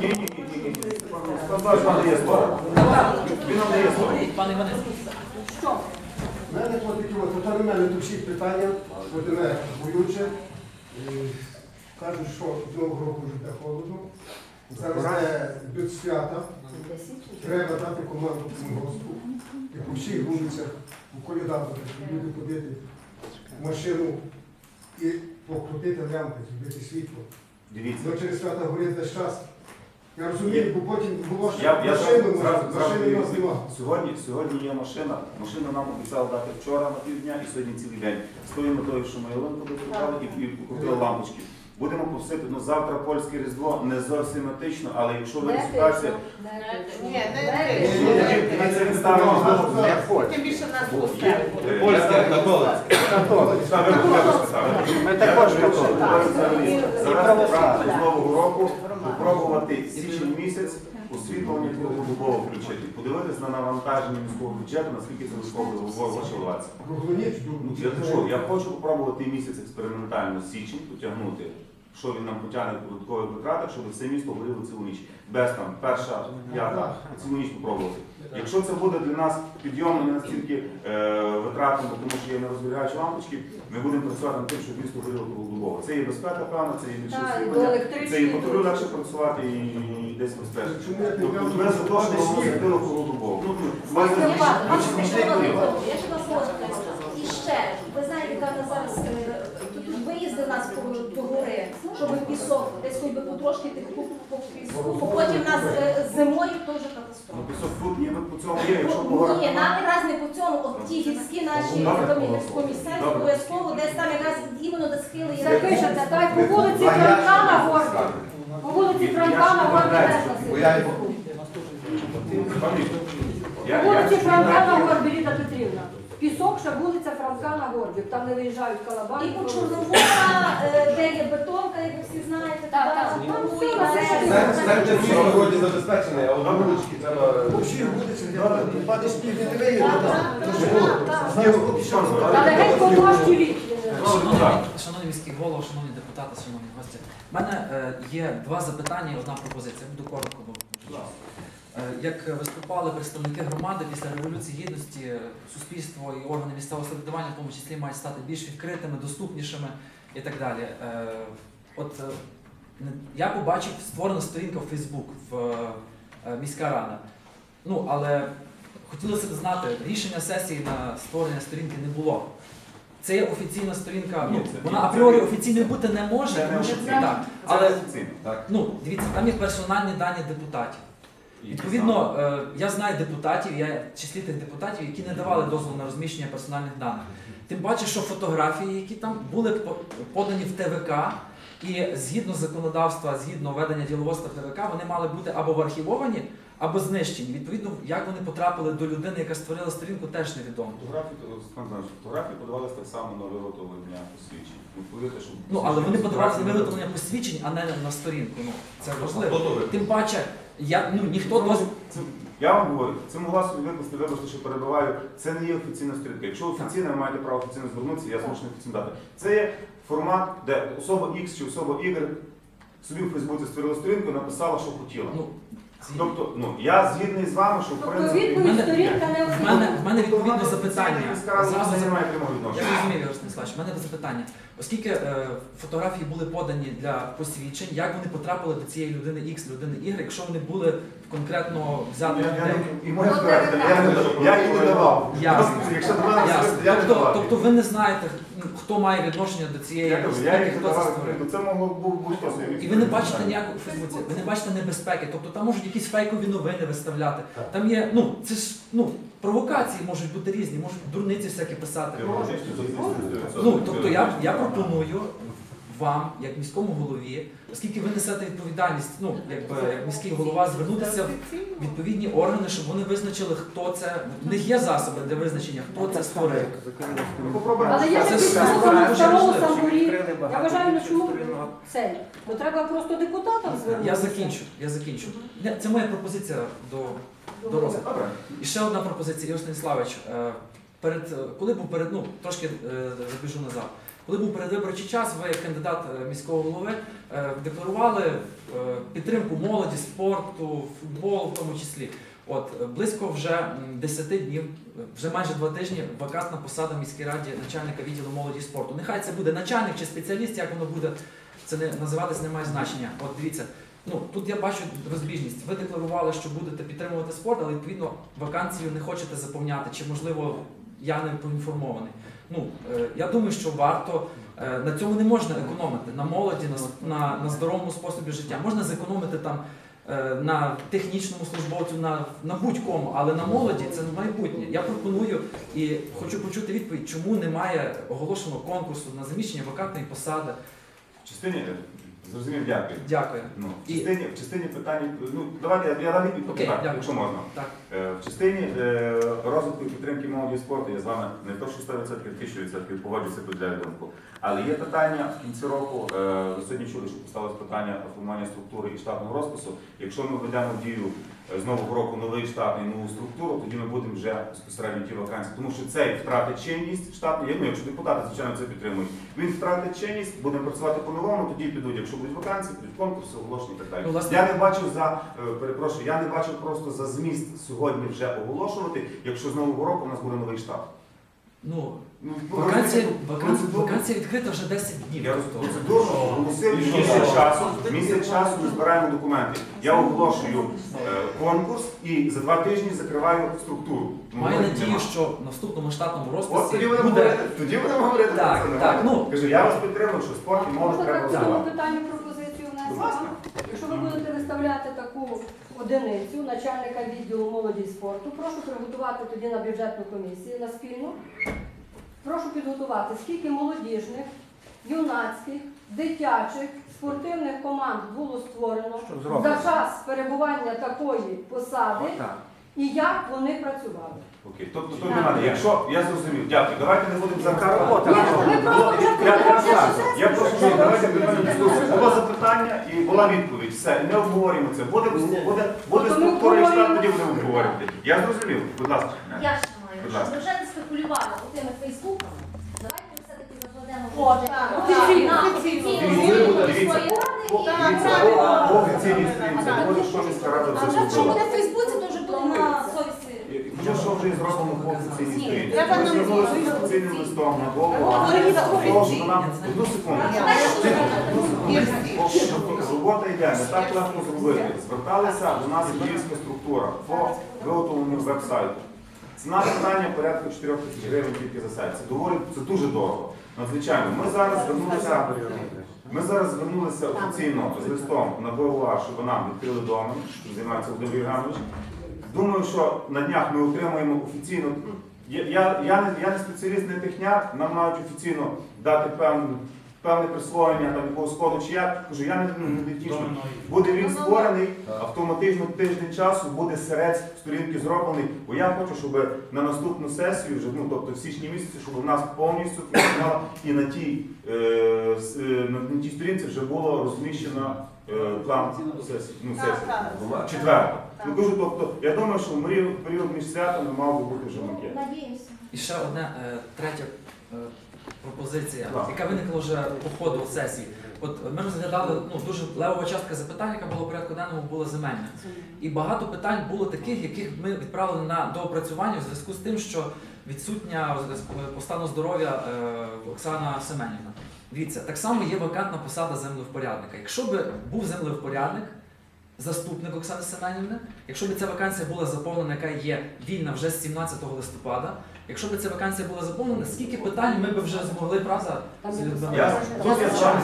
Ні, ні, ні. Пане Іване, У мене от, от у мене тут всі питання, от мене болюче. Кажуть, що з нового року вже холодно. Зараз де йдуть свята, треба дати команду комунгоспу. І по всіх вулицях, у колідатах, люди ходити в машину і покрутити лямпи, зробити світло. Дивіться. Ну через свята горить весь час. Я розумію, бо потім було що Я, я машину, зразу- зразу- машини у нас немає. Сьогодні, сьогодні є машина. Машину нам обіцяли дати вчора на півдня і сьогодні цілий день. З тою метою, що ми ялинку дозрукали і, і покрутили лампочки. Будемо просити, ну завтра польське різдво не зовсім етично, але якщо ви ситуація, Ні, не дивіться, знову не хоче. Тим більше нас. Ставимо, поставив. Ми також Зараз з нового року попробувати січень місяць освітлення круглодобово включити, подивитись на навантаження міського бюджету, наскільки це вишиватися. Круглоніч Ну, я хочу попробувати місяць експериментально січень потягнути, що він нам потягне в додаткових витратах, щоб все місто горіло цілу ніч. Без там перша п'ята цілу ніч попробувати. Якщо це буде для нас підйомно не настільки е, витратно, тому що є нерозгоряючі лампочки, ми будемо працювати над тим, щоб місто горіло круглодобово. Це є безпека, певна, це є більше освітлення, це і патрулю легше працювати і, і десь безпечно. Тобто ми за те, що воно світило круглодобово. Ну, ну. Я ж вас можу І ще, ви знаєте, яка зараз е, тут виїзди нас по, щоб пісок, десь хоч би потрошки тих по, по піску, бо потім в нас е, зимою теж катастрофа. пісок тут є, по цьому є, якщо по горах Ні, нам раз не по цьому, от ті гірські наші по місцеві, обов'язково десь там якраз іменно де схили є. Запишете, так, по вулиці Франка на горбі. По вулиці Франка на горбі Леса Пам'ятаю. Я, По вулиці Франка на горбі, Ліда Петрівна. Пісок, ще вулиця Франка на горбі. Там не виїжджають калабани. І по Чорновола, е, де є бетонка, як ви всі знаєте, Так, так. там Ну, знаєте. Знаєте, всі вроді забезпечені, а от вулички треба. По всіх вулицях, де падає сніг, не виїде. Дощі віки. Шановний, так. шановний міський голова, шановні депутати, шановні гості. У мене е, є два запитання і одна пропозиція. Буду коротко, бо як виступали представники громади після Революції Гідності, е, суспільство і органи місцевого самоврядування, в тому числі, мають стати більш відкритими, доступнішими і так далі. Е, От е, я побачив створена сторінка в Фейсбук в е, міська рада. Ну, але хотілося б знати, рішення сесії на створення сторінки не було. Це є офіційна сторінка. Ну, це- вона апріорі офіційною бути не може, Це тому що офіційно. так. Але Але офіційно. ну, дивіться, там є персональні дані депутатів. Відповідно, е, я знаю депутатів, я в числі тих депутатів, які не давали дозволу на розміщення персональних даних. Тим паче, що фотографії, які там були по- подані в ТВК, і згідно законодавства, згідно ведення діловодства ТВК, вони мали бути або в архівовані, або знищені. Відповідно, як вони потрапили до людини, яка створила сторінку, теж невідомо. Фотографії, фотографії подавалися так само на виготовлення посвідчень. Ви повірте, що Ну, але вони подавалися на виготовлення посвідчень, а не на сторінку. Ну, це Хто важливо. то ви? Тим паче, я, ну, ніхто дозвіл. Це- Я вам говорю, це могла собі викласти, вибачте, що перебиваю. Це не є офіційна сторінка. Якщо офіційна, ви маєте право офіційно звернутися, я змушений офіційно дати. Це є формат, де особа X чи особа Y собі в Фейсбуці створила сторінку і написала, що хотіла. Ну, Тобто, ну я згідний з вами, що в Тобто принципі. відповідь мене- сторінка не в мене, в мене відповідно запитання. Рада Зразу не має прямого Я відношення. зрозумів, Ігор Станіславович, в мене запитання. Оскільки е, фотографії були подані для посвідчень, як вони потрапили до цієї людини X, людини Y, якщо вони були конкретно взяті Я- я людей? не- І моя справа, я не- я її не давав. Ясно. Якщо до мене Ясно. особисто, я не Тобто, давав. тобто ви не знаєте, хто має відношення до цієї Я кажу, я їх хто це давав, створив. це могло бу- будь-хто. І ви не бачите ніякого у Фейсбуці, ви не бачите небезпеки. Тобто там можуть якісь фейкові новини виставляти. Там є, ну це ж ну провокації можуть бути різні, можуть дурниці всякі писати. Ну, тобто я, я пропоную вам, як міському голові, оскільки ви несете відповідальність, ну, якби як міський голова, звернутися в відповідні органи, щоб вони визначили, хто це. В них є засоби для визначення, хто це створив. Але є Це дуже самбурі. Я вважаю, ну чому це? Бо треба просто депутатам Я закінчу, я закінчу. Це моя пропозиція до, до розгляду. І ще одна пропозиція, Ігор Станіславович. Е, Перед, е, коли був перед, ну, трошки е, забіжу назад. Коли був передвиборчий час, ви як кандидат е, міського голови е, декларували е, підтримку молоді, спорту, футболу в тому числі. От близько вже м, 10 днів, вже майже два тижні вакантна посада в міській раді начальника відділу молоді і спорту. Нехай це буде начальник чи спеціаліст, як воно буде, це не називатись не має значення. От дивіться, ну тут я бачу розбіжність. Ви декларували, що будете підтримувати спорт, але відповідно вакансію не хочете заповняти, чи можливо я не поінформований. Ну е, я думаю, що варто. е, На цьому не можна економити на молоді, на, на, на здоровому способі життя. Можна зекономити там е, на технічному службовцю, на, на будь-кому, але на молоді це майбутнє. Я пропоную і хочу почути відповідь, чому немає оголошеного конкурсу на заміщення вакантної посади. Частині, зрозумів, дякую. Дякую. Ну, в І- частині, в частині питань, ну давайте я, я дам відповідь, Окей, так, дякую. якщо можна. Так. Е, В частині е, розвитку і підтримки молоді і спорту я з вами не то, що 100%, 1000% погоджуюся тут для думку. Але є питання в кінці року, е, ви сьогодні чули, що поставилось питання формування структури і штатного розпису. Якщо ми введемо в дію з нового року новий штат і нову структуру, тоді ми будемо вже безпосередньо ті вакансії. Тому що цей втратить чинність штатний, ну, якщо депутати, звичайно, це підтримують. Він втратить чинність, будемо працювати по-новому, тоді підуть, якщо будуть вакансії, підуть конкурси, оголошення і так далі. Ну, власне- Я не бачив за е, перепрошую, я не бачив просто за зміст сьогодні вже оголошувати, якщо з нового року у нас буде новий штат. Ну, Ну, вакансія, вакансія, вакансія відкрита вже 10 днів. Я процедурно оголосив місяць часу. Місяць часу ми збираємо документи. Я оголошую е, конкурс і за два тижні закриваю структуру. Ну, Маю ну, надію, нема. що в наступному штатному От тоді розписі будемо буде. говорити, тоді будемо говорити Так, про це. так, ну. Кажу, я вас підтримую, що спорт і молодь Можна треба так цьому розвивати. питанню пропозицію Будь внести ласка. вам? Якщо ви будете виставляти таку одиницю начальника відділу молоді і спорту, прошу приготувати тоді на бюджетну комісію на спільну. Прошу підготувати, скільки молодіжних, юнацьких, дитячих, спортивних команд було створено за час перебування такої посади і як вони працювали. Окей, тобто то немає. Якщо я зрозумів, дякую. Давайте не будемо за Ні, ви просто вже Я, прошу, давайте припинимо. Було запитання і була відповідь. Все, не обговорюємо це. Буде, буде, буде Тобто структура і штат, тоді будемо обговорювати. Я зрозумів, будь ласка. Я ще маю, Будь ласка. Спекулювали тими фейсбуками. Давайте все-таки закладемо О, так, на- офіційну своєї сторінці, що міська рада А це вже якщо зробила. в Фейсбуці, то вже буде на совісті. Вже що вже і зробимо по офіційній сторінці. треба Ми нам звернулися з офіційним листом на голову. Одну секунду. Робота йде, не так легко зробити. Зверталися до нас львівська структура. По виготовленню веб-сайту. Ціна питання порядку 4 тисяч гривень тільки за сайт. Це доволі це дуже дорого. Надзвичайно. Ми зараз звернулися. Ми зараз звернулися офіційно з листом на БОА, щоб нам відкрили домен, що займається Володимир Євгенович. Думаю, що на днях ми отримаємо офіційно. Я, я, я, не, я не спеціаліст, не техняк, нам мають офіційно дати певне, певне присвоєння там якогось коду чи як. Кажу, я не, не технічно. Буде він створений, автоматично тиждень часу буде серець сторінки зроблений. Бо я хочу, щоб на наступну сесію, вже ну тобто в січні місяці, щоб у нас повністю функціонала і на тій е, е, на, тій сторінці вже було розміщено е, план сесії. Ну, сесії. Четверта. Ну кажу, тобто, я думаю, що в період, між святами мав би бути вже макет. Надіюся. І ще одне е, третя е, пропозиція, Так. яка виникла вже по ходу сесії. От ми розглядали ну дуже левова частка запитань, яка була в порядку денному, була земельна. І багато питань було таких, яких ми відправили на доопрацювання в зв'язку з тим, що відсутня по стану здоров'я е, Оксана Семенівна. Дивіться, так само є вакантна посада землевпорядника. Якщо би був землевпорядник, заступник Оксани Семенівни, якщо б ця вакансія була заповнена, яка є вільна вже з 17 листопада, якщо б ця вакансія була заповнена, скільки питань ми б вже змогли правда? Я, тут я з вами.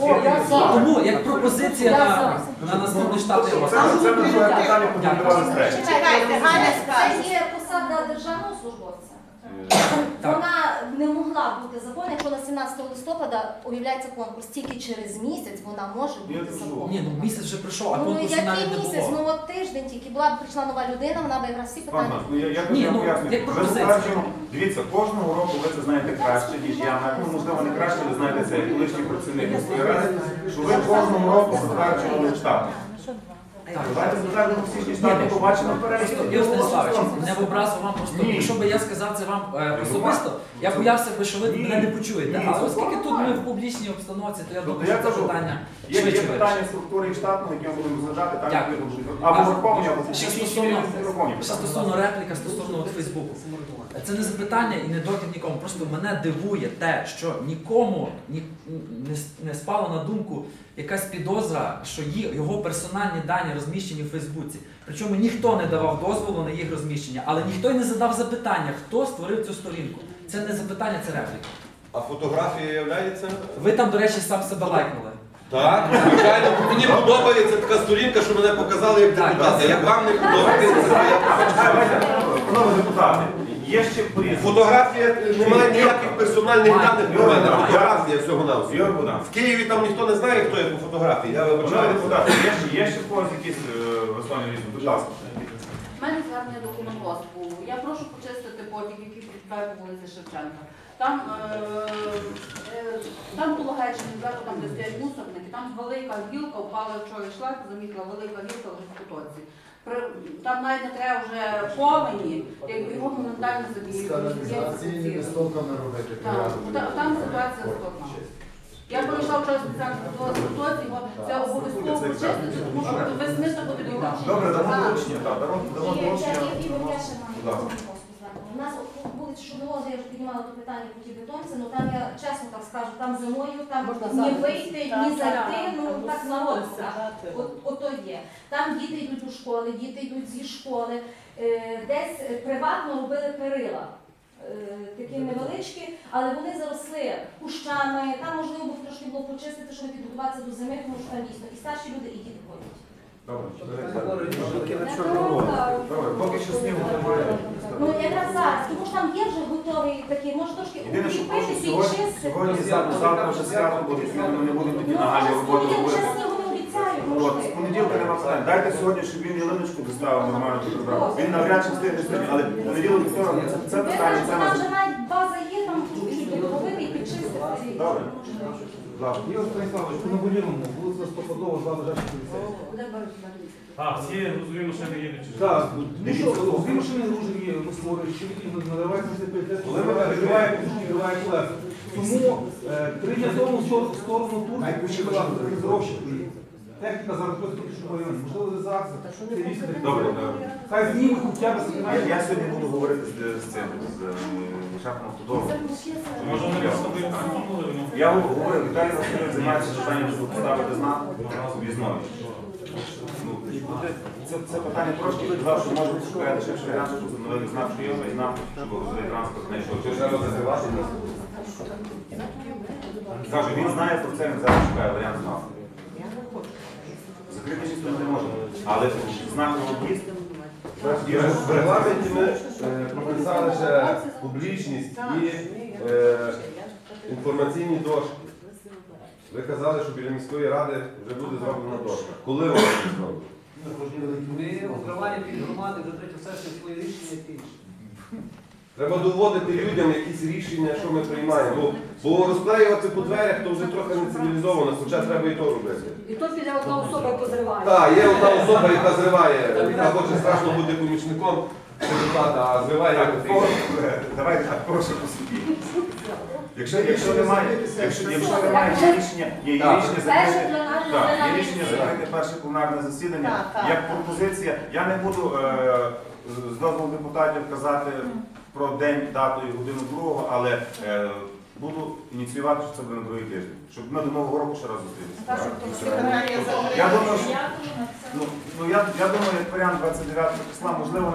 О, я за. Тому як пропозиція Я на, на наступний штатний Це, розклад. це вже друге питання третє. Чекайте, Галя Це є посада державного службовця. Так. Вона не могла бути заповнена, якщо на 17 листопада об'являється конкурс. Тільки через місяць вона може Я бути кажу. Ні, ну місяць вже пройшов, а Ну конкурсу навіть який не місяць? Ну було. от тиждень тільки була б прийшла нова людина, вона би якраз всі Пан питання. Ну я, я, Ні, ну, пояснюю. як Ми пропозиція. дивіться, кожного року ви це знаєте краще, ніж я. Ну, можливо, не краще, ви знаєте це як колишній працівник міської ради, що ви кожного року затверджували штат. Давайте затвердимо в січні побачимо перелік. Станіславович, не в образу вам просто, Ні. якщо би я сказав це вам е, особисто, я боявся би, що ви Ні. мене не почуєте. Ні, це оскільки тут ми в публічній обстановці, то я Тобто думаю, я що це кажу, питання Є, є швидше питання вирішить. структури штатного, які ми будемо розглядати, там Дякую. відповідно будуть або Ще стосовно, враховані. ще стосовно репліка, стосовно от Фейсбуку. Це не запитання і не докид нікому. Просто мене дивує те, що нікому ні, не, с- не спало на думку якась підозра, що його персональні дані розміщені в Фейсбуці. Причому ніхто не давав дозволу на їх розміщення, але ніхто й не задав запитання, хто створив цю сторінку. Це не запитання, це репліка. А фотографія являється? Ви там, до речі, сам себе лайкнули. Так, звичайно. Мені подобається така сторінка, що мене показали як депутати. депутата. Як вам не подобається, це Давайте, Панове депутати, є ще порізно. Фотографія немає ніяких персональних даних про мене. Фотографія всього на В Києві там ніхто не знає, хто є по фотографії. Я вибачаю. є ще, є ще в когось якісь висловлення різні? Будь ласка. У мене звернення до комунгоспу. Я прошу почистити потік, який підбиває по вулиці Шевченка. Там, е, е, там було зверху там де стоять мусорники, там велика гілка впала вчора йшла, замітила велика гілка в потоці. Там навіть не треба вже повені, як його моментально забігли. Там ситуація складна. Я пройшла вчора спеціально до ситуації, бо це обов'язково почистити, тому що весни це буде бігати. Добре, дамо доручення, так, дамо доручення. У нас вулиця Шумилоза, я вже піднімала то питання по тій бетонці, ну там я чесно так скажу, там зимою, там Можна ні вийти, ні зайти, ну так народу. От, ото є. Там діти йдуть у школи, діти йдуть зі школи. Е, Десь приватно робили перила. е, Такі невеличкі, але вони заросли кущами, там можливо б трошки було почистити, щоб підготуватися до зими, тому що там дійсно і старші люди, і діти ходять. Добре. Добре. Добре, поки що снігу немає. Ну якраз зараз, тому що там є вже готовий такий, може трошки Єдине, що прошу, укріпитися і сьогодні, чистити. сьогодні завтра, завтра вже свято буде, сьогодні не будемо тоді Ну, зараз роботи вже робити. снігу не От, з можливо. понеділка нема питань. Дайте сьогодні, щоб він ялиночку доставив нормально до прибрав. Він навряд чи встигне сьогодні, але понеділок вівторок це, це Ви питання, кажете, це там нас. вже навіть база є, там доробити і підчистити. Добре. Ігор Станіславович, по наболілому, вулиця Листопадова, два лежачі поліцейські. А, всі грузові машини їдуть через Так, ну що, дві машини гружені, ми створюємо, що які надавають на Коли ми перебиває пушки, відбиває колеса. Тому е, три дні тому в стор- в сторону Турції фрезеровщик. Техніка зараз просто тільки що районі. Можливо, зв'язатися. Це різні. Добре, добре. Хай зніме хоча б Я, я сьогодні буду говорити з, з цим, з е, шефом автодору. Може вони з тобою повернули? Я говорив, Віталій Васильович займається питанням, щоб поставити знак в'їзної. Ну, Це, це питання трошки казав, що може шукати ще варіант, щоб встановили знак, що є вже знак, щоб грузовий транспорт не йшов. Чи треба закривати? Кажу, він знає про це, він зараз шукає варіант знаку. Закрити чисто не можна. Але знак на об'їзд. В регламенті ми е, прописали ще публічність і е, інформаційні дошки. Ви казали, що біля міської ради вже буде зроблена дошка. Коли вона буде зроблена? Ми обривання під громади вже третю сесії свої рішення пішли. Треба доводити людям якісь рішення, що ми приймаємо. Бо, бо розклеювати по дверях то вже трохи не цивілізовано, хоча треба і то робити. І то піде одна особа, яка зриває. Так, є одна особа, яка зриває, яка хоче страшно бути помічником депутата, а зриває як Так, Давайте так, прошу по собі. Якщо, якщо немає, якщо, якщо немає рішення, є Так. рішення закрити, так, є рішення закрити перше пленарне засідання. Так, так. Як пропозиція, я не буду е, з дозволу депутатів казати про день, дату і годину другого, але е, буду ініціювати, що це буде на другий тиждень, щоб ми до нового року ще раз зустрілися. Я думаю, що, ну, ну, я, я думаю, як варіант 29 числа, можливо,